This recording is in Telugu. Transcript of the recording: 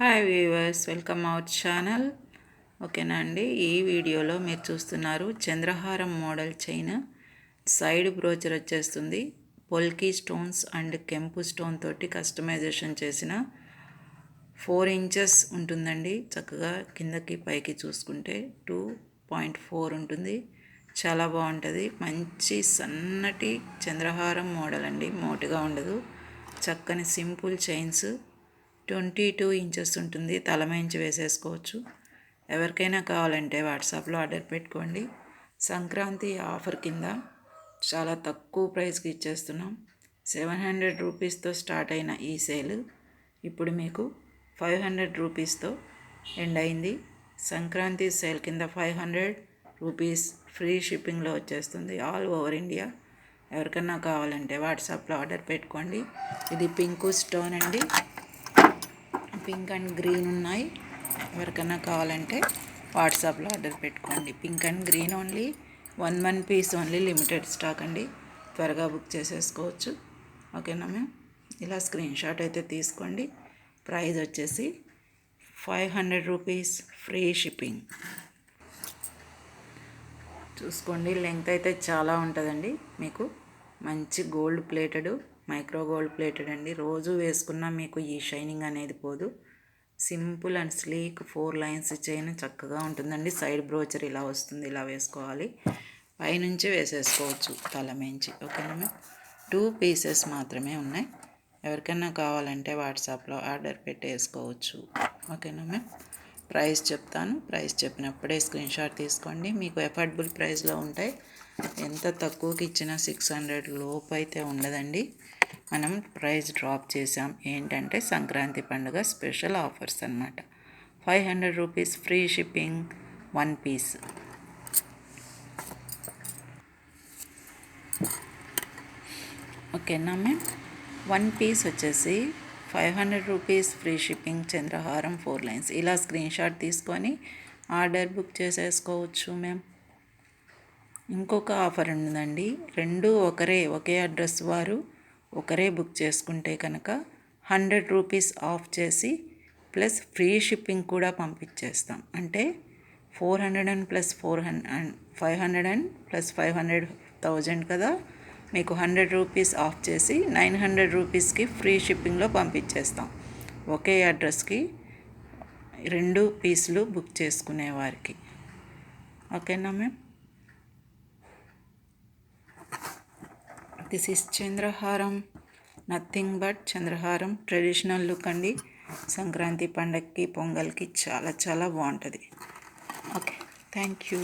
Hi viewers welcome our channel ఓకేనా అండి? ఈ వీడియోలో మీరు చూస్తున్నారు Chandraharam model chain. Side brochure వచ్చేస్తుంది. పొల్కీ స్టోన్స్ అండ్ కెంపు స్టోన్ తోటి కస్టమైజేషన్ చేసిన ఫోర్ ఇంచెస్ ఉంటుందండి. చక్కగా కిందకి పైకి చూసుకుంటే టూ పాయింట్ ఫోర్ ఉంటుంది. చాలా బాగుంటుంది. మంచి సన్నటి చంద్రహారం మోడల్ అండి. మోటుగా ఉండదు. చక్కని simple chains. Twenty two inches ఉంటుంది. తలమించి వేసేసుకోవచ్చు. ఎవరికైనా కావాలంటే వాట్సాప్లో ఆర్డర్ పెట్టుకోండి. సంక్రాంతి ఆఫర్ కింద చాలా తక్కువ ప్రైస్కి ఇచ్చేస్తున్నాం. సెవెన్ హండ్రెడ్ రూపీస్తో స్టార్ట్ అయిన ఈ సేల్ ఇప్పుడు మీకు ఫైవ్ హండ్రెడ్ రూపీస్తో ఎండ్ అయింది. సంక్రాంతి సేల్ కింద ఫైవ్ హండ్రెడ్ రూపీస్ ఫ్రీ షిప్పింగ్లో వచ్చేస్తుంది. All over India. ఎవరికన్నా కావాలంటే వాట్సాప్లో ఆర్డర్ పెట్టుకోండి. ఇది పింకు స్టోన్ అండి. పింక్ అండ్ గ్రీన్ ఉన్నాయి. ఎవరికైనా కావాలంటే వాట్సాప్లో ఆర్డర్ పెట్టుకోండి. Pink and green only one one piece only limited stock అండి. త్వరగా బుక్ చేసేసుకోవచ్చు. ఓకేనా మ్యామ్? ఇలా స్క్రీన్ షాట్ అయితే తీసుకోండి. ప్రైస్ వచ్చేసి five hundred rupees free shipping. చూసుకోండి. లెంగ్త్ అయితే చాలా ఉంటుందండి. మీకు మంచి gold plated micro gold plated అండి. రోజు వేసుకున్నా మీకు ఈ షైనింగ్ అనేది పోదు. Simple and sleek four lines chain చక్కగా ఉంటుందండి. సైడ్ బ్రోచర్ ఇలా వస్తుంది ఇలా వేసుకోవాలి. పైనుంచి వేసేసుకోవచ్చు తల మించి. ఓకేనా టూ పీసెస్ మాత్రమే ఉన్నాయి. ఎవరికైనా కావాలంటే వాట్సాప్లో ఆర్డర్ పెట్టేసుకోవచ్చు. ఓకేనా మ్యామ్? ప్రైస్ చెప్తాను. ప్రైస్ చెప్పినప్పుడే స్క్రీన్ షాట్ తీసుకోండి. మీకు ఎఫర్డబుల్ ప్రైస్లో ఉంటాయి. ఎంత తక్కువకి ఇచ్చినా సిక్స్ హండ్రెడ్ లోపు అయితే ఉండదండి. మనం ప్రైస్ డ్రాప్ చేసాం ఏంటంటే సంక్రాంతి పండుగ స్పెషల్ ఆఫర్స్ అనమాట five hundred rupees free shipping one piece. ఓకేనా మ్యామ్? వన్ పీస్ వచ్చేసి five hundred rupees free shipping చంద్రహారం four lines. ఇలా స్క్రీన్ షాట్ తీసుకొని ఆర్డర్ బుక్ చేసేసుకోవచ్చు మ్యామ్. ఇంకొక ఆఫర్ ఉందండి. రెండు ఒకరే ఒకే అడ్రస్ వారు ఒకరే బుక్ చేసుకుంటే కనుక హండ్రెడ్ రూపీస్ ఆఫ్ చేసి ప్లస్ ఫ్రీ షిప్పింగ్ కూడా పంపించేస్తాం. అంటే four hundred and plus four hundred five hundred and plus five hundred thousand కదా? మీకు హండ్రెడ్ రూపీస్ ఆఫ్ చేసి నైన్ హండ్రెడ్ రూపీస్కి ఫ్రీ షిప్పింగ్లో పంపించేస్తాం. ఒకే అడ్రస్కి రెండు పీసులు బుక్ చేసుకునే వారికి ఓకేనా ma'am? This is chandraharam nothing but chandraharam traditional look అండి. సంక్రాంతి పండగకి పొంగల్కి చాలా చాలా బాగుంటుంది. Okay thank you